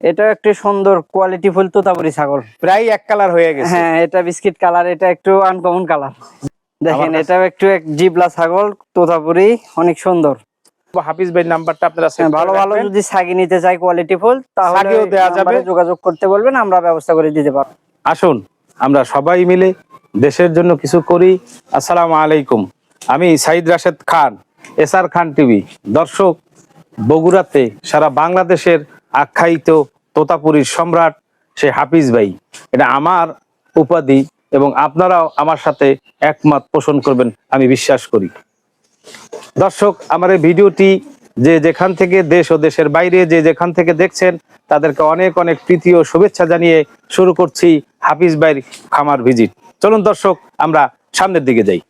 এটা একটি সুন্দর কোয়ালিটি ফুল তোতাপুরি ছাগল। প্রায় এক কালার হয়ে গেছে। হ্যাঁ এটা বিস্কিট কালার এটা একটু আনকমন কালার দেখেন এটাও একটু এক জিবলা ছাগল তোতাপুরি অনেক সুন্দর। হাফিজ ভাই নাম্বারটা আপনারা হ্যাঁ, ভালো ভালো যদি ছাগি নিতে চাই কোয়ালিটি ফুল তাহলে দেয়া যাবে। যোগাযোগ করতে বলবেন আমরা ব্যবস্থা করে দিতে পারব। আসুন আমরা সবাই মিলে দেশের জন্য কিছু করি। আসসালামু আলাইকুম। আমি সাইদ রাশেদ খান এসআর খান টিভি। দর্শক বগুড়াতে সারা বাংলাদেশের আখ্যায়িত তোতাপুরীর সম্রাট সে হাফিজ ভাই। এটা আমার উপাধি এবং আপনারাও আমার সাথে একমত পোষণ করবেন, আমি বিশ্বাস করি। দর্শক, আমার এই ভিডিওটি যে যেখান থেকে দেশ ও দেশের বাইরে যে যেখান থেকে দেখছেন, তাদেরকে অনেক অনেক প্রীতি ও শুভেচ্ছা জানিয়ে শুরু করছি হাফিজ ভাইয়ের খামার ভিজিট। চলুন দর্শক, আমরা সামনের দিকে যাই।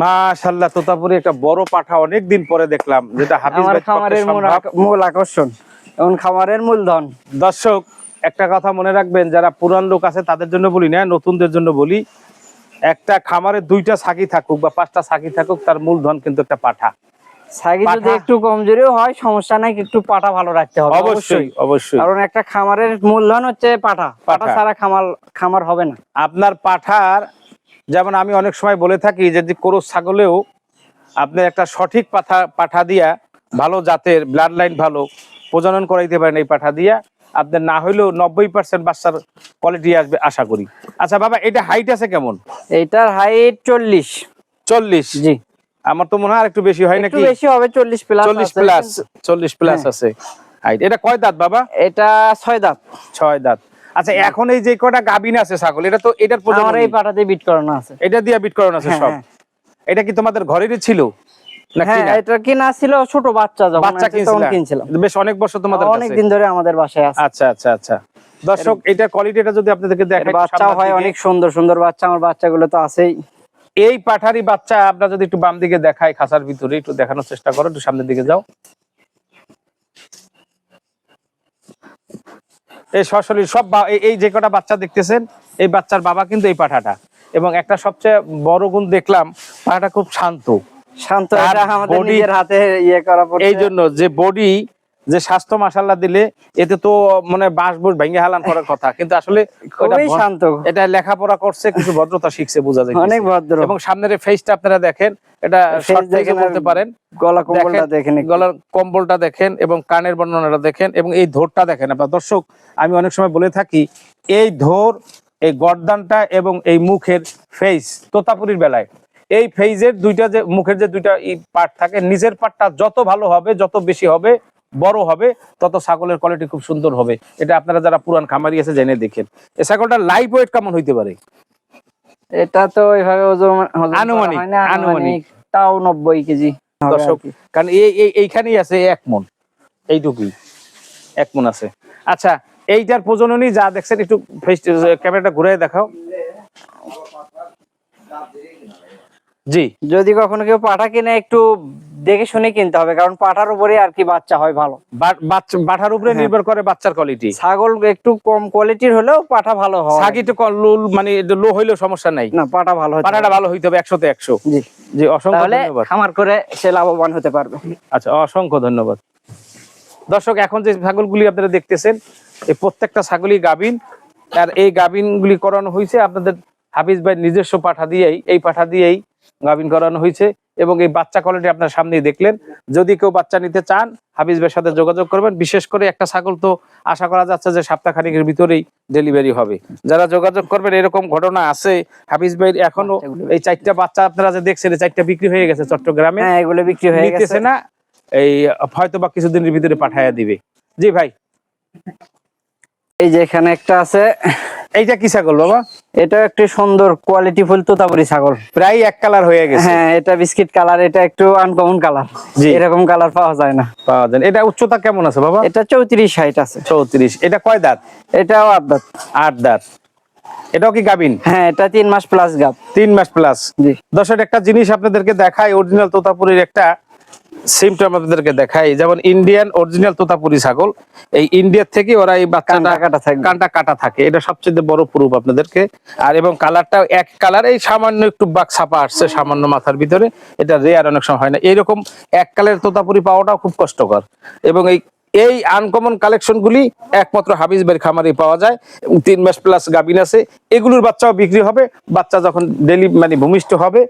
মাশাল্লাহ তোতাপুরি একটা বড় পাঠা অনেকদিন পরে দেখলাম যেটা হাফিজ পক্ষে খামারের মূল আকর্ষণ এবং খামারের মূলধন দর্শক একটা কথা মনে রাখবেন যারা পুরান লোক আছে তাদের জন্য বলি না নতুনদের জন্য বলি একটা খামারে দুইটা সাকি থাকুক বা পাঁচটা সাকি থাকুক তার মূলধন কিন্তু একটা পাঠা। ছাগি যদি একটু কমজোরিও হয় সমস্যা নাই একটু পাটা ভালো রাখতে হবে অবশ্যই অবশ্যই। কারণ একটা খামারের মূলধন হচ্ছে পাঠা। পাঠা পাঠা। ছাড়া খামার খামার হবে না। আপনার পাঠার যেমন আমি অনেক সময় বলে থাকি যে কোনো ছাগলেও আপনি একটা সঠিক পাঠা পাঠা দিয়া ভালো জাতের ব্লাড লাইন ভালো প্রজনন করাইতে পারেন এই পাঠা দিয়া আপনার না হইলেও নব্বই পার্সেন্ট বাচ্চার কোয়ালিটি আসবে আশা করি। আচ্ছা বাবা এটা হাইট আছে কেমন? এইটার হাইট চল্লিশ। চল্লিশ? জি। আমার তো মনে হয় একটু বেশি হয় নাকি? বেশি হবে চল্লিশ প্লাস চল্লিশ প্লাস চল্লিশ প্লাস হ্যাঁ। আছে। হাইট এটা কয় দাঁত বাবা? এটা ছয় দাঁত। ছয় দাঁত। আচ্ছা এখন এই যে কটা গাবিন আছে ছাগল এটা তো এটার এই পাটাতে বিট করানো আছে। এটা দিয়ে বিট করানো আছে হ্যাঁ, সব? হ্যাঁ। এটা কি তোমাদের ঘরেরই ছিল? হ্যাঁ এটা কিনা ছিল ছোট বাচ্চা যখন বাচ্চা আছে তখন কিনছিলা? কিনছিলাম। বেশ অনেক বছর তোমাদের অনেক দিন ধরে আমাদের বাসায় আছে। আচ্ছা আচ্ছা আচ্ছা। দর্শক এটা কোয়ালিটিটা যদি আপনাদেরকে এর দেখাই বাচ্চা হয় অনেক সুন্দর সুন্দর বাচ্চা আমার বাচ্চাগুলো তো আছেই। এই পাঠারি বাচ্চা আমরা যদি একটু বাম দিকে দেখাই খাঁচার ভিতরে একটু দেখানোর চেষ্টা করো একটু সামনের দিকে যাও। এই সশলি সব এই- যে কটা বাচ্চা দেখতেছেন এই বাচ্চার বাবা কিন্তু এই পাঠাটা। এবং একটা সবচেয়ে বড় গুণ দেখলাম পাঠাটা খুব শান্ত। শান্ত আমাদের নিজের হাতে ইয়ে করা এই জন্য যে বডি যে স্বাস্থ্য মাসাল্লাহ দিলে এতে তো মানে বাঁশ বুস ভেঙে হালান করার কথা। কিন্তু আসলে শান্ত। এটা লেখাপড়া করছে কিছু ভদ্রতা শিখছে বোঝা যায় অনেক ভদ্র। এবং সামনের ফেসটা আপনারা দেখেন এটা দেখেন বলতে পারেন। গলা কম্বলটা দেখেন গলার কম্বলটা দেখেন এবং কানের বর্ণনাটা দেখেন এবং এই ধোরটা দেখেন আপনার। দর্শক আমি অনেক সময় বলে থাকি এই ধোর এই গর্দানটা এবং এই মুখের ফেস তোতাপুরির বেলায় এই ফেজের দুইটা যে মুখের যে দুইটা পার্ট থাকে নিচের পার্টটা যত ভালো হবে যত বেশি হবে বড় হবে তত ছাগলের কোয়ালিটি খুব সুন্দর হবে। এটা আপনারা যারা পুরান খামারি আছে জেনে দেখেন। এই ছাগলটার লাইফ ওয়েট কেমন হইতে পারে? এটা তো ওজন আনুমানিক, আনুমানিক। তাও নব্বই কেজি দর্শক কারণ এই এই- এইখানেই আছে এক মন। এইটুকুই। এক মন আছে। আচ্ছা এইটার প্রজননই যা দেখছেন একটু ক্যামেরাটা ঘুরে দেখাও। জি। যদি কখনো কেউ পাঠা কিনে একটু দেখে শুনে কিনতে হবে কারণ পাঠার উপরে আর কি বাচ্চা হয় ভালো। বাটার উপরে হ্যাঁ। নির্ভর করে বাচ্চার কোয়ালিটি ছাগল একটু কম কোয়ালিটির হলেও পাঠা ভালো হয়। সাকিটা লো মানে লো হইলেও সমস্যা নাই। না পাঠা ভালো হবে। ভালো হইতে হবে একশোতে একশো। জি। জি অসংখ্য ধন্যবাদ। খামার করে সে লাভবান হতে পারবে। আচ্ছা অসংখ্য ধন্যবাদ। দর্শক এখন যে ছাগলগুলি আপনারা দেখতেছেন এই প্রত্যেকটা ছাগলই গাবিন আর এই গাবিনগুলি করানো হয়েছে আপনাদের হাফিজ ভাই নিজস্ব পাঠা দিয়েই। এই পাঠা দিয়েই গাবিন করানো হয়েছে এবং এই বাচ্চা কোয়ালিটি আপনার সামনেই দেখলেন। যদি কেউ বাচ্চা নিতে চান হাফিজ ভাইয়ের সাথে যোগাযোগ করবেন। বিশেষ করে একটা ছাগল তো আশা করা যাচ্ছে যে সপ্তাহখানিকের ভিতরেই ডেলিভারি হবে। যারা যোগাযোগ করবেন এরকম ঘটনা আছে। হাফিজ ভাই এখনও এই চারটা বাচ্চা আপনারা যে দেখছেন এই চারটা বিক্রি হয়ে গেছে চট্টগ্রামে। হ্যাঁ এগুলো বিক্রি হয়ে গেছে। না এই হয়তো বা কিছুদিনের ভিতরে পাঠাইয়া দিবে। জি ভাই। এই যে এখানে একটা আছে এইটা কি ছাগল বাবা? এটা একটি সুন্দর কোয়ালিটি ফুল তোতাপুরি ছাগল। প্রায় এক কালার হয়ে গেছে। হ্যাঁ এটা বিস্কিট কালার এটা একটু আনকমন কালার। এরকম কালার পাওয়া যায় না। পাওয়া যায় এটা উচ্চতা কেমন আছে বাবা? এটা চৌত্রিশ হাইট আছে। চৌত্রিশ। এটা কয় দাঁত? এটাও আবদাত আট দাঁত। এটাও কি গাবিন হ্যাঁ এটা তিন মাস প্লাস গাপ তিন মাস প্লাস জি। দর্শক একটা জিনিস আপনাদেরকে দেখাই অরিজিনাল তোতাপুরের একটা সিমটম আপনাদেরকে দেখাই। যেমন ইন্ডিয়ান অরিজিনাল তোতাপুরি ছাগল এই ইন্ডিয়ার থেকে ওরা এই বাচ্চাটা কাটা থাকবে। কানটা কাটা থাকে। এটা সবচেয়ে বড় প্রুফ আপনাদেরকে। আর এবং কালারটা এক কালার এই সামান্য একটু বাক ছাপা আসছে সামান্য মাথার ভিতরে। এটা রেয়ার অনেক সময় হয় না। এইরকম এক কালারের তোতাপুরি পাওয়াটাও খুব কষ্টকর। এবং এই এই আনকমন কালেকশন গুলি একমাত্র হাবিজ বাড়ির খামারে পাওয়া যায়। তিন মাস প্লাস গাবিন আছে। এগুলোর বাচ্চাও বিক্রি হবে। বাচ্চা যখন ডেলি মানে ভূমিষ্ঠ হবে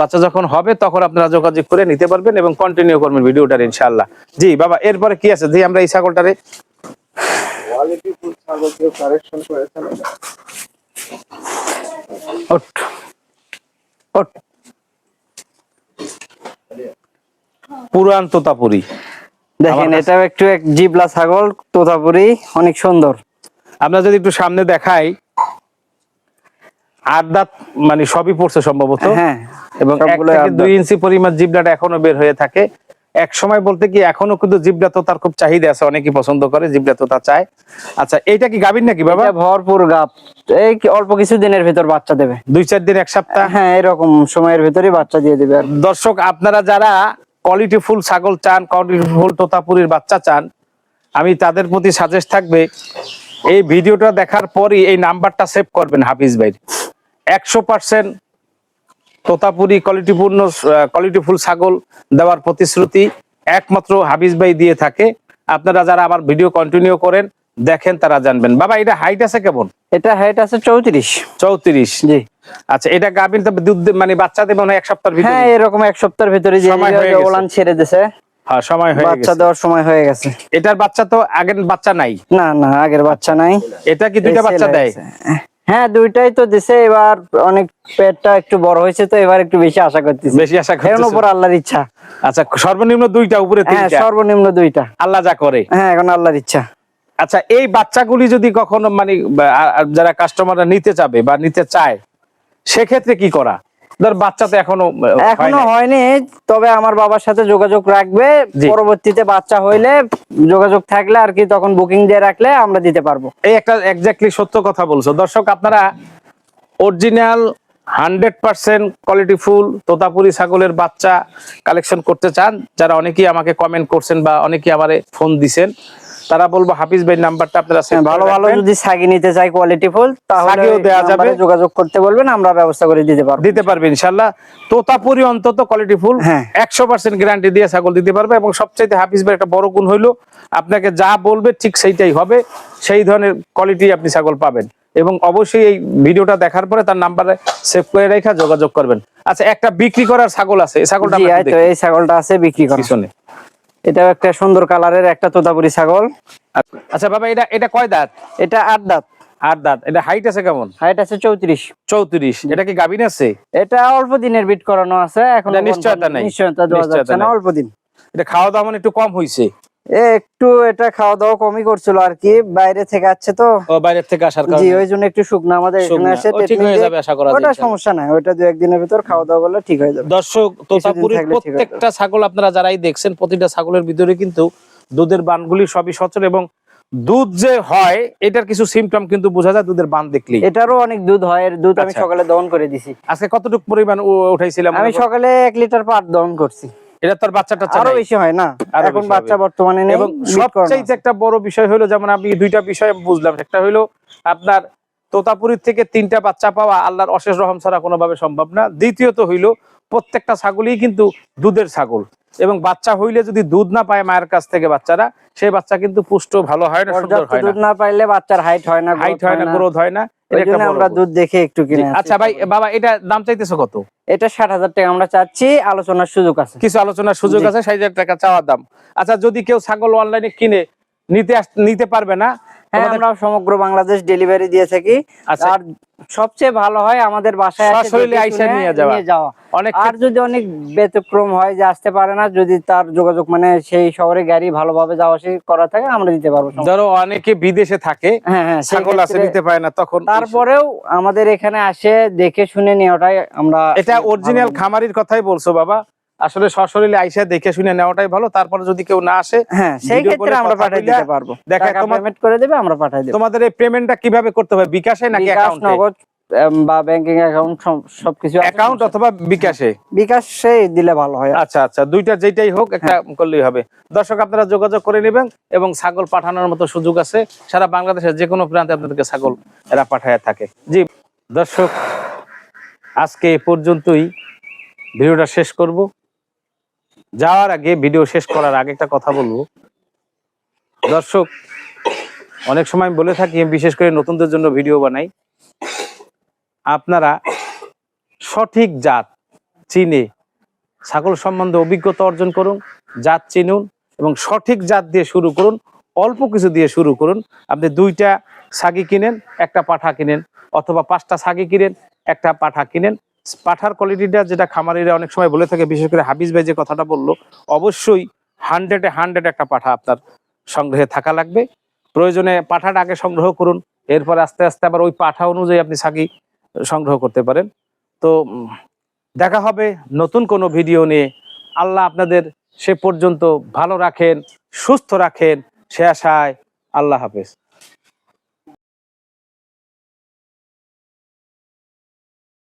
বাচ্চা যখন হবে তখন আপনারা যোগাযোগ করে নিতে পারবেন এবং কন্টিনিউ করবেন ভিডিওটার ইনশাআল্লাহ। জি বাবা এরপরে কি আছে? জি আমরা এই ছাগলটারে। পুরান তোতাপুরি। দেখেন এটাও একটু এক জিবলা ছাগল তোতাপুরি অনেক সুন্দর। আমরা যদি একটু সামনে দেখাই আট দাঁত মানে সবই পড়ছে সম্ভবত। হ্যাঁ এবং এক থেকে দুই ইঞ্চি পরিমাণ জিবলাটা এখনও বের হয়ে থাকে। এক সময় বলতে কি এখনও কিন্তু জিবলা তোতার খুব চাহিদা আছে অনেকেই পছন্দ করে জিবলা তোতা চায়। আচ্ছা এইটা কি গাভীর নাকি বাবা? ভরপুর গাপ। এই অল্প কিছু দিনের ভিতর বাচ্চা দেবে। দুই চার দিন এক সপ্তাহ? হ্যাঁ এরকম সময়ের ভিতরে বাচ্চা দিয়ে দেবে দর্শক আপনারা যারা কোয়ালিটি ফুল ছাগল চান কোয়ালিটি ফুল তোতাপুরির বাচ্চা চান আমি তাদের প্রতি সাজেস্ট থাকবে এই ভিডিওটা দেখার পরই এই নাম্বারটা সেভ করবেন হাফিজ ভাই। একশো পার্সেন্ট তোতাপুরি কোয়ালিটিপূর্ণ কোয়ালিটি ফুল ছাগল দেওয়ার প্রতিশ্রুতি একমাত্র হাবিজ ভাই দিয়ে থাকে। আপনারা যারা আমার ভিডিও কন্টিনিউ করেন দেখেন তারা জানবেন। বাবা এটা হাইট আছে কেমন? এটা হাইট আছে চৌত্রিশ। চৌত্রিশ? জি। আচ্ছা এটা দুধ মানে বাচ্চা দেবে এক সপ্তাহের ভিতরে। হ্যাঁ এরকম এক সপ্তাহের ভিতরে যে ওলান ছেড়ে দিছে। হ্যাঁ সময় হয়ে বাচ্চা দেওয়ার সময় হয়ে গেছে। এটার বাচ্চা তো আগের বাচ্চা নাই? না না আগের বাচ্চা নাই। এটা কি দুইটা বাচ্চা দেয়। হ্যাঁ দুইটাই তো দিছে। এবার অনেক পেটটা একটু বড় হয়েছে তো এবার একটু বেশি আশা করতেছি। বেশি আশা এর করতেছেন? উপর আল্লাহর ইচ্ছা। আচ্ছা সর্বনিম্ন দুইটা উপরে তিনটা? হ্যাঁ সর্বনিম্ন দুইটা। আল্লাহ যা করে। হ্যাঁ এখন আল্লাহর ইচ্ছা। আচ্ছা এই বাচ্চাগুলি যদি কখনো মানে যারা কাস্টমাররা নিতে চাবে বা নিতে চায় সেক্ষেত্রে কি করা? ধর বাচ্চা তো এখনও এখনও হয়নি তবে আমার বাবার সাথে যোগাযোগ রাখবে পরবর্তীতে বাচ্চা হইলে যোগাযোগ থাকলে আর কি তখন বুকিং দিয়ে রাখলে আমরা দিতে পারব। এই একটা এক্স্যাক্টলি সত্য কথা বলছো। দর্শক আপনারা original hundred percent quality full Totapuri ছাগলের বাচ্চা কালেকশন করতে চান যারা অনেকেই আমাকে কমেন্ট করছেন বা অনেকেই আমারে ফোন দিছেন তারা বলব হাফিজ ভাই নাম্বারটা আপনারা হ্যাঁ, ভালো ভালো যদি সাগি নিতে চাই কোয়ালিটি ফুল তাহলে দেয়া যাবে। যোগাযোগ করতে বলবেন আমরা ব্যবস্থা করে দিতে পারব। দিতে পারবে ইনশাল্লাহ। তোতাপুরি অন্তত কোয়ালিটি ফুল হ্যাঁ। একশো পার্সেন্ট গ্যারান্টি দিয়ে ছাগল দিতে পারবে এবং সবচাইতে হাফিজ ভাই একটা বড় গুণ হইল আপনাকে যা বলবে ঠিক সেইটাই হবে। সেই ধরনের কোয়ালিটি আপনি ছাগল পাবেন। এবং অবশ্যই এই ভিডিওটা দেখার পরে তার নাম্বারে সেভ করে রেখা যোগাযোগ করবেন। আচ্ছা একটা বিক্রি করার ছাগল আছে এই ছাগলটা এই ছাগলটা আছে বিক্রি করার পিছনে। এটাও একটা সুন্দর কালারের একটা তোতাপুরি ছাগল। আচ্ছা বাবা এটা এটা কয় দাঁত? এটা আট দাঁত। আট দাঁত। এটা হাইট আছে কেমন? হাইট আছে চৌত্রিশ। চৌত্রিশ। এটা কি গাভিন আছে? এটা অল্প দিনের বিট করানো আছে এখন এটা নিশ্চয়তা নাই। নিশ্চয়তা দেওয়া যাচ্ছে না অল্প দিন। এটা খাওয়া দাওয়া মানে একটু কম হয়েছে একটু এটা খাওয়া দাওয়া কমই করছিল আর কি বাইরে থেকে আসছে তো। ও বাইরের থেকে আসার কারণে। জি ওই জন্য একটু শুকনা আমাদের এখানে আসে ঠিক হয়ে যাবে আশা করা যায় ওটা সমস্যা নাই ওটা দু একদিনের ভিতর খাওয়া দাওয়া করলে ঠিক হয়ে যাবে। দর্শক তোতাপুরির প্রত্যেকটা ছাগল আপনারা যারাই দেখছেন প্রতিটা ছাগলের ভিতরে কিন্তু দুধের বানগুলি সবই সচল এবং দুধ যে হয় এটার কিছু সিমটম কিন্তু বোঝা যায় দুধের বান দেখলেই। এটারও অনেক দুধ হয় এর দুধ আমি আচ্ছা। সকালে দহন করে দিছি। আজকে কতটুকু পরিমাণ উঠাইছিলাম আমি সকালে এক লিটার পাট দহন করছি। এটা তোর বাচ্চাটা আরও বেশি হয় না? এখন বাচ্চা বর্তমানে নেই এবং সবচাইতে একটা বড় বিষয় হলো যেমন আমি দুইটা বিষয় বুঝলাম। একটা হলো আপনার তোতাপুরির থেকে তিনটা বাচ্চা পাওয়া আল্লাহর অশেষ রহম ছাড়া কোনোভাবে সম্ভব না। দ্বিতীয়ত হইল প্রত্যেকটা ছাগলই কিন্তু দুধের ছাগল। এবং বাচ্চা হইলে যদি দুধ না পায় মায়ের কাছ থেকে বাচ্চারা সেই বাচ্চা কিন্তু পুষ্ট ভালো হয় না সুন্দর হয় দুধ না না পাইলে বাচ্চার হাইট হয় না হাইট হয় না গ্রোথ হয় না। আমরা দুধ দেখে একটু কিনে আচ্ছা ভাই বাবা এটা দাম চাইতেছো কত? এটা ষাট হাজার টাকা আমরা চাচ্ছি আলোচনার সুযোগ আছে। কিছু আলোচনার সুযোগ আছে ষাট হাজার টাকা চাওয়ার দাম। আচ্ছা যদি কেউ ছাগল অনলাইনে কিনে নিতে নিতে পারবে না হ্যাঁ আমরা সমগ্র বাংলাদেশ ডেলিভারি দিয়ে থাকি। আর সবচেয়ে ভালো হয় আমাদের বাসায় দেখে আইসা নিয়ে যাওয়া। অনেক আর যদি অনেক ব্যতিক্রম হয় যে আসতে পারে না যদি তার যোগাযোগ মানে সেই শহরে গাড়ি ভালোভাবে যাওয়া আসি করা থাকে আমরা দিতে পারব ধরো অনেকে বিদেশে থাকে হ্যাঁ হ্যাঁ ছাগল ক্ষেত্রে নিতে পারে না তখন তারপরেও আমাদের এখানে আসে দেখে শুনে নেওয়াটাই আমরা এটা অরিজিনাল খামারির কথাই বলছো বাবা। আসলে সশরীরে আইসা দেখে শুনে নেওয়াটাই ভালো তারপরে যদি কেউ না আসে হ্যাঁ সেই ক্ষেত্রে আমরা বইলা দিতে পারব। তোমার- পেমেন্ট করে দেবে আমরা পাঠাই দেবো। তোমাদের এই পেমেন্টটা কীভাবে করতে হবে বিকাশে নাকি অ্যাকাউন্টে নগদ বা ব্যাংকিং অ্যাকাউন্ট সবকিছু। অ্যাকাউন্ট অথবা বিকাশে? বিকাশে দিলে ভালো হয়। আচ্ছা আচ্ছা দুইটা যেটাই হোক একটা করলেই হবে। দর্শক আপনারা যোগাযোগ করে নেবেন এবং ছাগল পাঠানোর মতো সুযোগ আছে। সারা বাংলাদেশের যে কোনো প্রান্তে আপনাদেরকে ছাগল এরা পাঠায় থাকে। জি দর্শক আজকে এ পর্যন্তই। ভিডিওটা শেষ করব। যাওয়ার আগে ভিডিও শেষ করার আগে একটা কথা বলব। দর্শক, অনেক সময় বলে থাকি বিশেষ করে নতুনদের জন্য ভিডিও বানাই। আপনারা সঠিক জাত চিনে, ছাগল সম্বন্ধে অভিজ্ঞতা অর্জন করুন, জাত চিনুন এবং সঠিক জাত দিয়ে শুরু করুন, অল্প কিছু দিয়ে শুরু করুন। আপনি দুইটা ছাগি কিনেন, একটা পাঠা কিনেন, অথবা পাঁচটা ছাগি কিনেন, একটা পাঠা কিনেন। পাঠার কোয়ালিটিটা যেটা খামারিরা অনেক সময় বলে থাকে, বিশেষ করে হাফিজ ভাই যে কথাটা বলল, অবশ্যই হান্ড্রেডে হান্ড্রেড একটা পাঠা আপনার সংগ্রহে থাকা লাগবে। প্রয়োজনে পাঠাটা আগে সংগ্রহ করুন, এরপর আস্তে আস্তে আবার ওই পাঠা অনুযায়ী আপনি ছাগি সংগ্রহ করতে পারেন। তো দেখা হবে নতুন কোনো ভিডিও নিয়ে। আল্লাহ আপনাদের সে পর্যন্ত ভালো রাখেন, সুস্থ রাখেন। সে আশায় আল্লাহ হাফেজ।